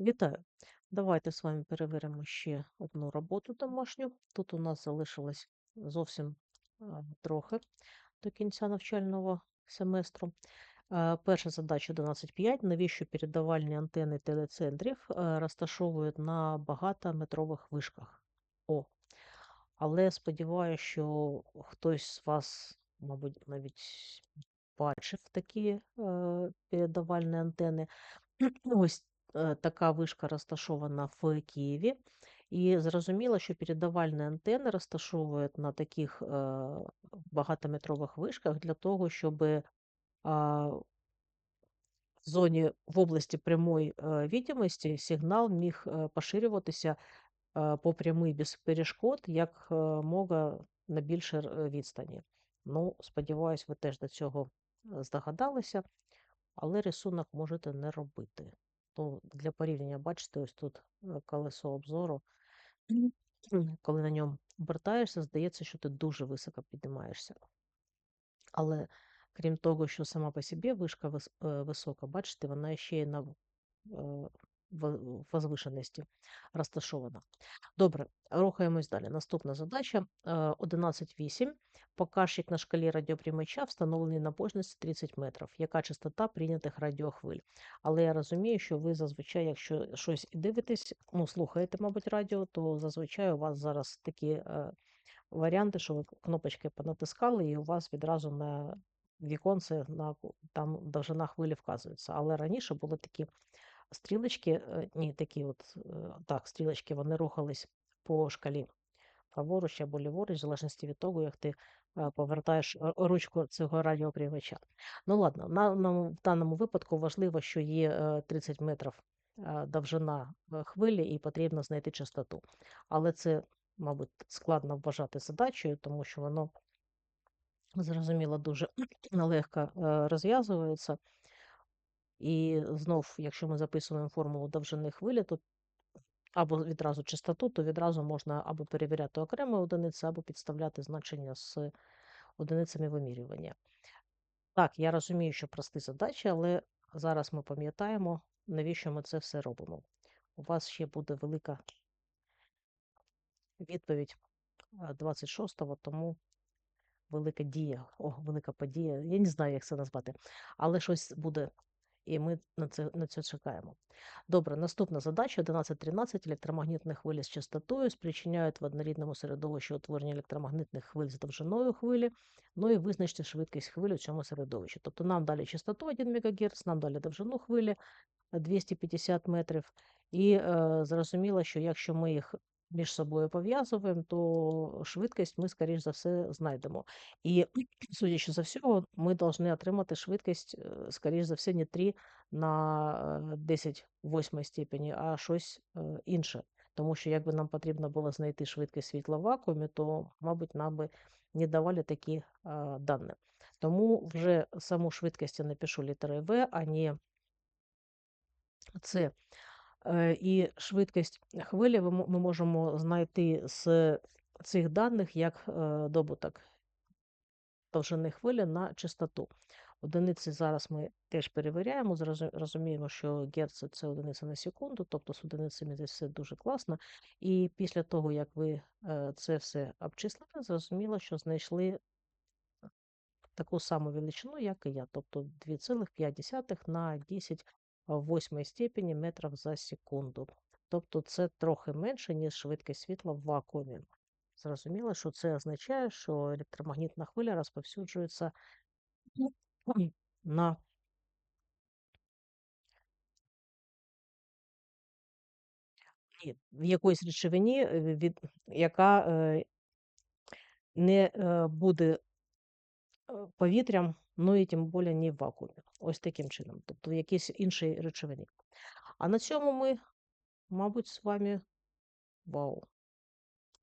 Вітаю! Давайте з вами перевіримо ще одну роботу домашню. Тут у нас залишилось зовсім трохи до кінця навчального семестру. Е, Перша задача 11.5. Навіщо передавальні антени телецентрів е, розташовують на багатометрових вишках? О, але сподіваюся, що хтось з вас, мабуть, навіть бачив такі е, передавальні антени. Ось така вишка розташована в Києві. І зрозуміло, що передавальні антени розташовують на таких е, багатометрових вишках для того, щоб в зоні в області прямої е, відомості сигнал міг е, поширюватися е, по прямій без перешкод як мога на більше відстані. Ну, сподіваюсь, ви теж до цього здогадалися, але рисунок можете не робити. То для порівняння, бачите, ось тут колесо обзору. Коли на ньому обертаєшся, здається, що ти дуже високо піднімаєшся. Але крім того, що сама по собі вишка висока, бачите, вона ще й на возвишеності розташована. Добре, рухаємось далі. Наступна задача 11.8. Показчик на шкалі радіоприймача встановлений на пожності 30 метрів. Яка частота прийнятих радіохвиль? Але я розумію, що ви зазвичай, якщо щось дивитесь, ну, слухаєте, мабуть, радіо, то зазвичай у вас зараз такі е, варіанти, що ви кнопочки понатискали, і у вас відразу на віконце на там довжина хвилі вказується. Але раніше були такі стрілочки, е, ні, такі от е, так, стрілочки, вони рухались по шкалі праворуч або ліворуч, в залежності від того, як ти е, повертаєш ручку цього радіоприймача. Ну ладно, на, на, в даному випадку важливо, що є 30 метрів довжина хвилі і потрібно знайти частоту. Але це, мабуть, складно вважати задачею, тому що воно, зрозуміло, дуже легко розв'язується. І знов, якщо ми записуємо формулу довжини хвилі, то або відразу частоту, то відразу можна або перевіряти окремо одиниці, або підставляти значення з одиницями вимірювання. Так, я розумію, що прості задачі, але зараз ми пам'ятаємо, навіщо ми це все робимо. У вас ще буде велика відповідь 26-го, тому велика дія, о, велика подія. Я не знаю, як це назвати, але щось буде і ми на це на це чекаємо. Добре, наступна задача 11.13. Електромагнітні хвилі з частотою спричиняють в однорідному середовищі утворення електромагнітних хвиль з довжиною хвилі, ну і визначте швидкість хвилі в цьому середовищі. Тобто нам далі частоту 1 МГц, нам далі довжину хвилі 250 метрів. І е, зрозуміло, що якщо ми їх між собою пов'язуємо, то швидкість ми, скоріш за все, знайдемо. І, судячи за всього, ми повинні отримати швидкість, е, скоріш за все, не 3 на 10 в 8 степені, а щось е, інше. Тому що якби нам потрібно було знайти швидкість світла в вакуумі, то, мабуть, нам би не давали такі дані. Тому вже саму швидкість я напишу літерою В, а не С. І швидкість хвилі ми можемо знайти з цих даних як е, добуток довжини хвилі на частоту. Одиниці зараз ми теж перевіряємо, розуміємо, що Герц це одиниця на секунду, тобто з одиницями це все дуже класно. І після того, як ви е, це все обчислили, зрозуміло, що знайшли таку саму величину, як і я, тобто 2,5 на 10 в восьмій степені метрів за секунду. Тобто це трохи менше, ніж швидкість світла в вакуумі. Зрозуміло, що це означає, що електромагнітна хвиля розповсюджується на в якоїсь речовині, е, від, яка е, не е, буде повітрям, ну і тим більше не в вакуумі. Ось таким чином, тобто в якійсь іншій речовині. А на цьому ми, мабуть, з вами вау!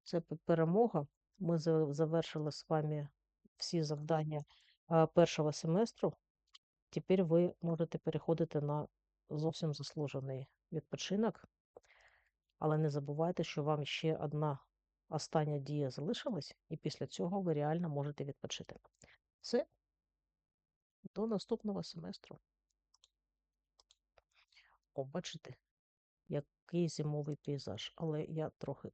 Це перемога. Ми завершили з вами всі завдання першого семестру. Тепер ви можете переходити на зовсім заслужений відпочинок. Але не забувайте, що вам ще одна остання дія залишилась, і після цього ви реально можете відпочити. Все, до наступного семестру. О, бачите, який зимовий пейзаж, але я трохи